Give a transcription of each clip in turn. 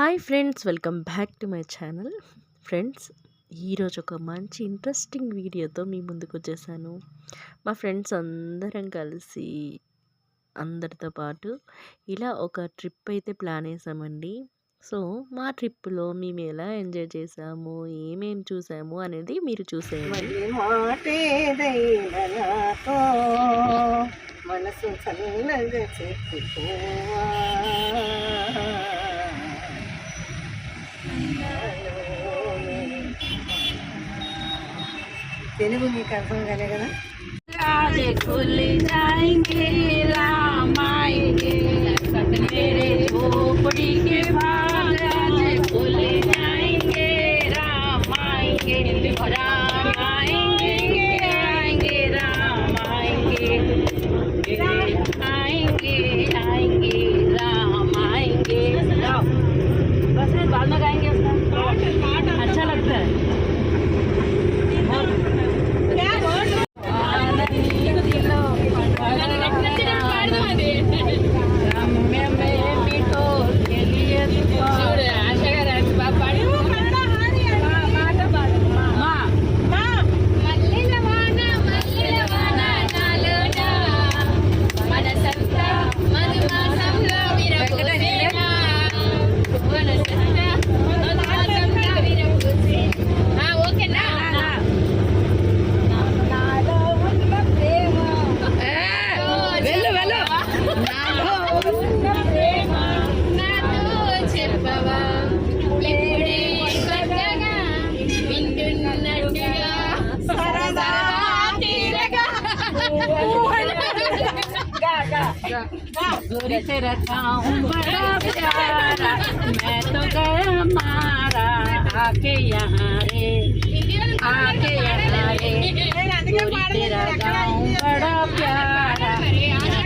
Hi friends welcome back to my channel. Friends ఈరోజు ఒక మంచి ఇంట్రెస్టింగ్ వీడియోతో మీ ముందుకు వచ్చేసాను. మా ఫ్రెండ్స్ అందరం కలిసి అందరితో పాటు ఇలా ఒక ట్రిప్ అయితే ప్లాన్ వేసామండి సో మా ట్రిప్లో మేము ఎలా ఎంజాయ్ చేసాము ఏమేమి చూసాము అనేది మీరు చూసేయండి. మనసు తెలుగు మీకు అర్థం కాలే కదా राजे खुल जाएंगे राम आएंगे मेरे गोरी तेरा गाँव बड़ा प्यारा। मैं तो गया मारा, आके यहाँ रे। आके यहाँ रे। तेरा गाँव बड़ा प्यारा।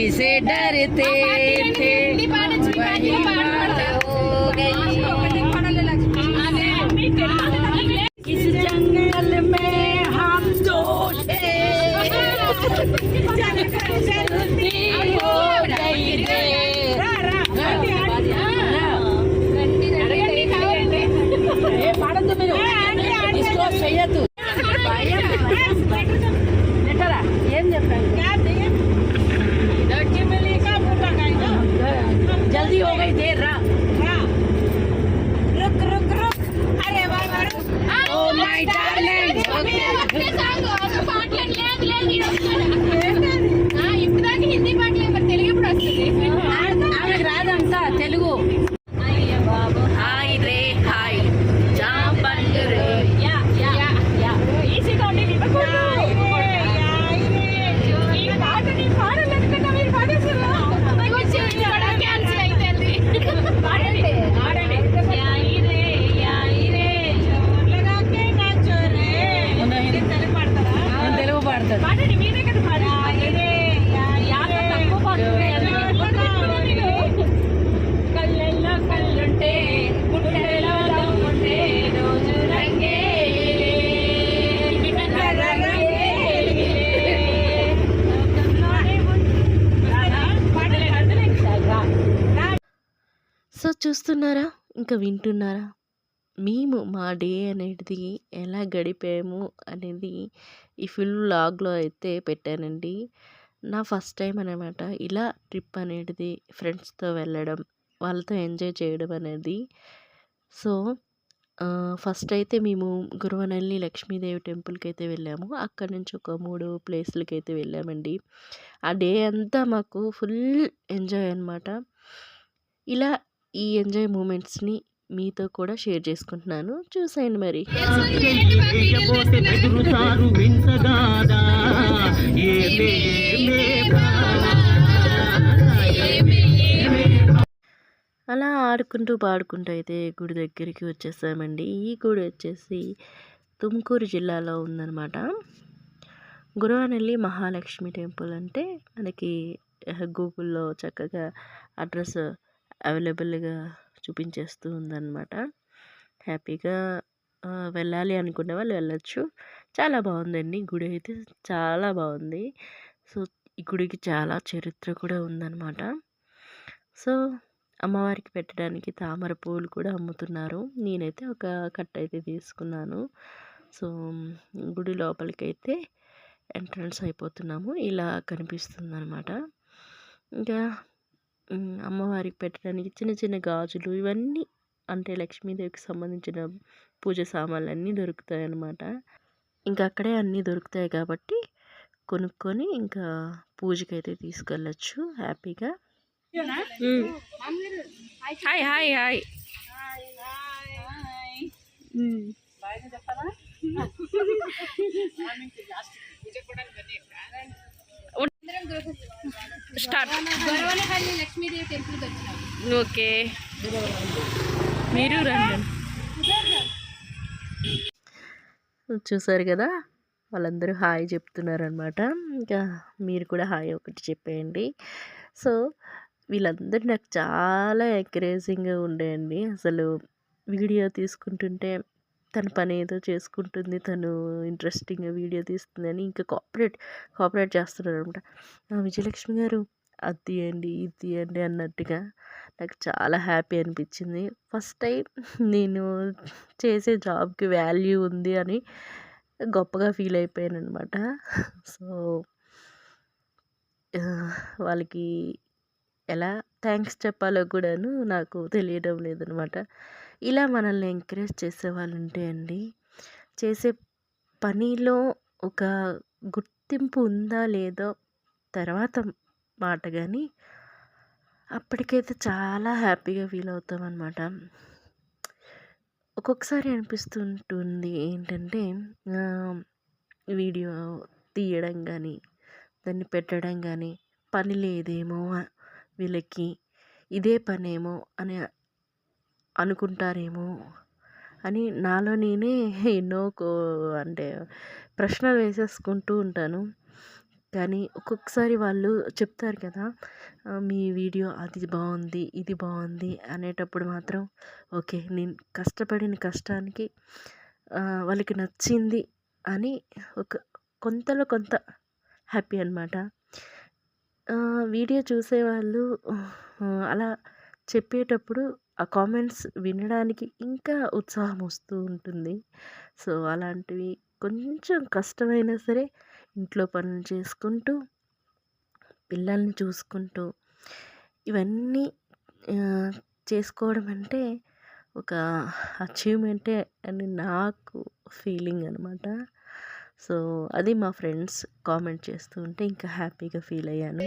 जिसे डरते थे वही हो। गई। इस जंगल में हम दो थे చూస్తున్నారా ఇంకా వింటున్నారా? మేము మా డే అనేది ఎలా గడిపాము అనేది ఈ ఫుల్ లాగ్లో అయితే పెట్టానండి. నా ఫస్ట్ టైం అనమాట ఇలా ట్రిప్ అనేది ఫ్రెండ్స్తో వెళ్ళడం వాళ్ళతో ఎంజాయ్ చేయడం అనేది. సో ఫస్ట్ అయితే మేము గురువనల్లి లక్ష్మీదేవి టెంపుల్కి అయితే వెళ్ళాము. అక్కడి నుంచి ఒక మూడు ప్లేస్లకి అయితే వెళ్ళామండి. ఆ డే అంతా మాకు ఫుల్ ఎంజాయ్ అనమాట ఇలా ఈ ఎంజాయ్ మూమెంట్స్ని మీతో కూడా షేర్ చేసుకుంటున్నాను. చూసేయండి మరి. అలా ఆడుకుంటూ పాడుకుంటూ అయితే గుడి దగ్గరికి వచ్చేసామండి. ఈ గుడి వచ్చేసి తుమ్కూరు జిల్లాలో ఉందన్నమాట. గురువానెల్లి మహాలక్ష్మి టెంపుల్ అంటే మనకి గూగుల్లో చక్కగా అడ్రస్ అవైలబుల్గా చూపించేస్తూ ఉందన్నమాట. హ్యాపీగా వెళ్ళాలి అనుకునే వాళ్ళు వెళ్ళొచ్చు. చాలా బాగుందండి. గుడి అయితే చాలా బాగుంది. సో ఈ గుడికి చాలా చరిత్ర కూడా ఉందన్నమాట. సో అమ్మవారికి పెట్టడానికి తామర పువ్వులు కూడా అమ్ముతున్నారు. నేనైతే ఒక కట్ట అయితే తీసుకున్నాను. సో గుడి లోపలికి అయితే ఎంట్రన్స్ అయిపోతున్నాము. ఇలా కనిపిస్తుంది అనమాట ఇంకా అమ్మవారికి పెట్టడానికి చిన్న చిన్న గాజులు ఇవన్నీ అంటే లక్ష్మీదేవికి సంబంధించిన పూజ సామాన్లు అన్నీ దొరుకుతాయి అన్నమాట ఇంకా అక్కడే అన్నీ దొరుకుతాయి కాబట్టి కొనుక్కొని ఇంకా పూజకైతే తీసుకెళ్ళచ్చు హ్యాపీగా. Hi hi hi. Start. Goravanahalli Lakshmidevi టెంపుల్కి వచ్చినాం. ఓకే. మీరు రండి. చూసారు కదా? వాళ్ళందరూ హాయ్ చెప్తున్నారు అనమాట ఇంకా మీరు కూడా హాయ్ ఒకటి చెప్పేయండి. సో వీళ్ళందరూ నాకు చాలా ఎంకరేజింగ్గా ఉండేయండి అసలు వీడియో తీసుకుంటుంటే తన పని ఏదో చేసుకుంటుంది తను ఇంట్రెస్టింగ్గా వీడియో తీస్తుందని ఇంకా కోఆపరేట్ కోఆపరేట్ చేస్తున్నారు అనమాట విజయలక్ష్మి గారు అది తీయండి ఇది తీయండి అన్నట్టుగా నాకు చాలా హ్యాపీ అనిపించింది. ఫస్ట్ టైం నేను చేసే జాబ్కి వాల్యూ ఉంది అని గొప్పగా ఫీల్ అయిపోయాను అనమాట సో వాళ్ళకి ఎలా థ్యాంక్స్ చెప్పాలో కూడాను నాకు తెలియడం లేదనమాట. ఇలా మనల్ని ఎంకరేజ్ చేసే వాళ్ళు ఉంటే అండి చేసే పనిలో ఒక గుర్తింపు ఉందా లేదో తర్వాత మాట కానీ అప్పటికైతే చాలా హ్యాపీగా ఫీల్ అవుతాం అనమాట ఒక్కొక్కసారి అనిపిస్తుంటుంది ఏంటంటే వీడియో తీయడం కానీ దాన్ని పెట్టడం కానీ పని లేదేమో వీళ్ళకి ఇదే పనేమో అని అనుకుంటారేమో అని నాలో నేనే ఎన్నో కో అంటే ప్రశ్నలు వేసేసుకుంటూ ఉంటాను. కానీ ఒక్కొక్కసారి వాళ్ళు చెప్తారు కదా మీ వీడియో అది బాగుంది ఇది బాగుంది అనేటప్పుడు మాత్రం ఓకే నేను కష్టపడిన కష్టానికి వాళ్ళకి నచ్చింది అని ఒక కొంతలో కొంత హ్యాపీ అనమాట వీడియో చూసేవాళ్ళు అలా చెప్పేటప్పుడు ఆ కామెంట్స్ వినడానికి ఇంకా ఉత్సాహం వస్తూ ఉంటుంది. సో అలాంటివి కొంచెం కష్టమైనా సరే ఇంట్లో పనులు చేసుకుంటూ పిల్లల్ని చూసుకుంటూ ఇవన్నీ చేసుకోవడం అంటే ఒక అచీవ్మెంటే అని నాకు ఫీలింగ్ అనమాట సో అది మా ఫ్రెండ్స్ కామెంట్ చేస్తూ ఉంటే ఇంకా హ్యాపీగా ఫీల్ అయ్యాను.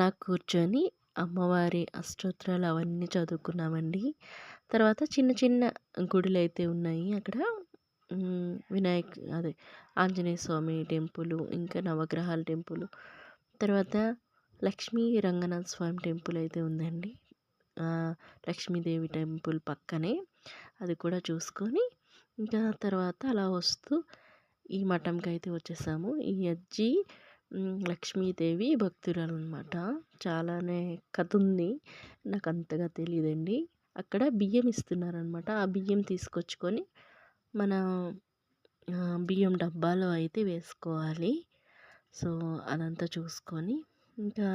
అలా కూర్చొని అమ్మవారి అష్టోత్తరాలు అవన్నీ చదువుకున్నామండి. తర్వాత చిన్న చిన్న గుడులు అయితే ఉన్నాయి అక్కడ. వినాయక్ అదే ఆంజనేయ స్వామి టెంపుల్ ఇంకా నవగ్రహాల టెంపుల్. తర్వాత లక్ష్మీ రంగనాథ స్వామి టెంపుల్ అయితే ఉందండి. లక్ష్మీదేవి టెంపుల్ పక్కనే. అది కూడా చూసుకొని ఇంకా తర్వాత అలా వస్తూ ఈ మఠంకి అయితే వచ్చేసాము. ఈ అజ్జి లక్ష్మీదేవి భక్తురాలు అనమాట చాలానే కథ ఉంది నాకు అంతగా తెలియదండి అక్కడ బియ్యం ఇస్తున్నారనమాట. ఆ బియ్యం తీసుకొచ్చుకొని మన బియ్యం డబ్బాలో అయితే వేసుకోవాలి. సో అదంతా చూసుకొని ఇంకా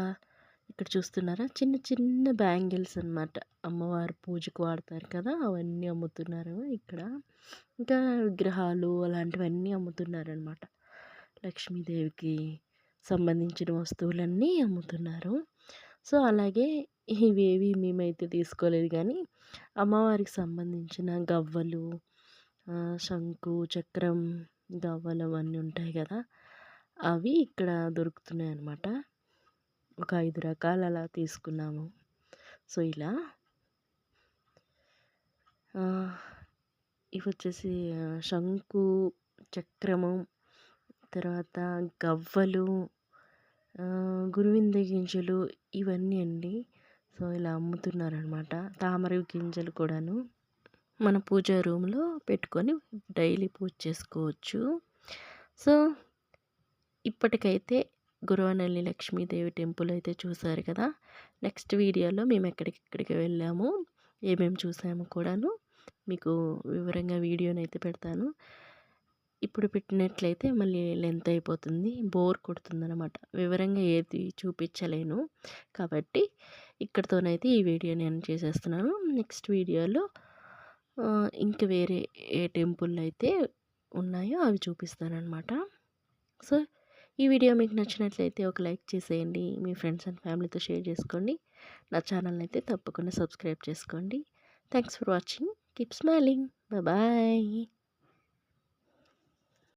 ఇక్కడ చూస్తున్నారా? చిన్న చిన్న బ్యాంగిల్స్ అన్నమాట అమ్మవారి పూజకు వాడతారు కదా అవన్నీ అమ్ముతున్నారు ఇక్కడ. ఇంకా విగ్రహాలు అలాంటివన్నీ అమ్ముతున్నారనమాట. లక్ష్మీదేవికి సంబంధించిన వస్తువులన్నీ అమ్ముతున్నారు. సో అలాగే ఇవేవి మేమైతే తీసుకోలేదు కానీ అమ్మవారికి సంబంధించిన గవ్వలు శంకు చక్రం గవ్వలు అవన్నీ ఉంటాయి కదా అవి ఇక్కడ దొరుకుతున్నాయి అన్నమాట ఒక ఐదు రకాలు అలా తీసుకున్నాము. సో ఇలా. ఇవి వచ్చేసి శంకు చక్రము తర్వాత గవ్వలు గురువింద గింజలు ఇవన్నీ అండి. సో ఇలా అమ్ముతున్నారనమాట. తామర గింజలు కూడాను మన పూజ రూమ్లో పెట్టుకొని డైలీ పూజ చేసుకోవచ్చు. సో ఇప్పటికైతే గురువనల్లి లక్ష్మీదేవి టెంపుల్ అయితే చూసారు కదా. నెక్స్ట్ వీడియోలో మేము ఎక్కడికెక్కడికి వెళ్ళాము ఏమేమి చూసాము కూడాను మీకు వివరంగా వీడియోని అయితే పెడతాను. ఇప్పుడు పెట్టినట్లయితే మళ్ళీ లెంత్ అయిపోతుంది బోర్ కొడుతుందనమాట వివరంగా ఏది చూపించలేను. కాబట్టి ఇక్కడితోనైతే ఈ వీడియో నేను చేసేస్తున్నాను. నెక్స్ట్ వీడియోలో ఇంక వేరే ఏ టెంపుల్ అయితే ఉన్నాయో అవి చూపిస్తానమాట సో ఈ వీడియో మీకు నచ్చినట్లయితే ఒక లైక్ చేసేయండి. మీ ఫ్రెండ్స్ అండ్ ఫ్యామిలీతో షేర్ చేసుకోండి. నా ఛానల్ అయితే తప్పకుండా సబ్స్క్రైబ్ చేసుకోండి. Thanks for watching. Keep smiling. Bye.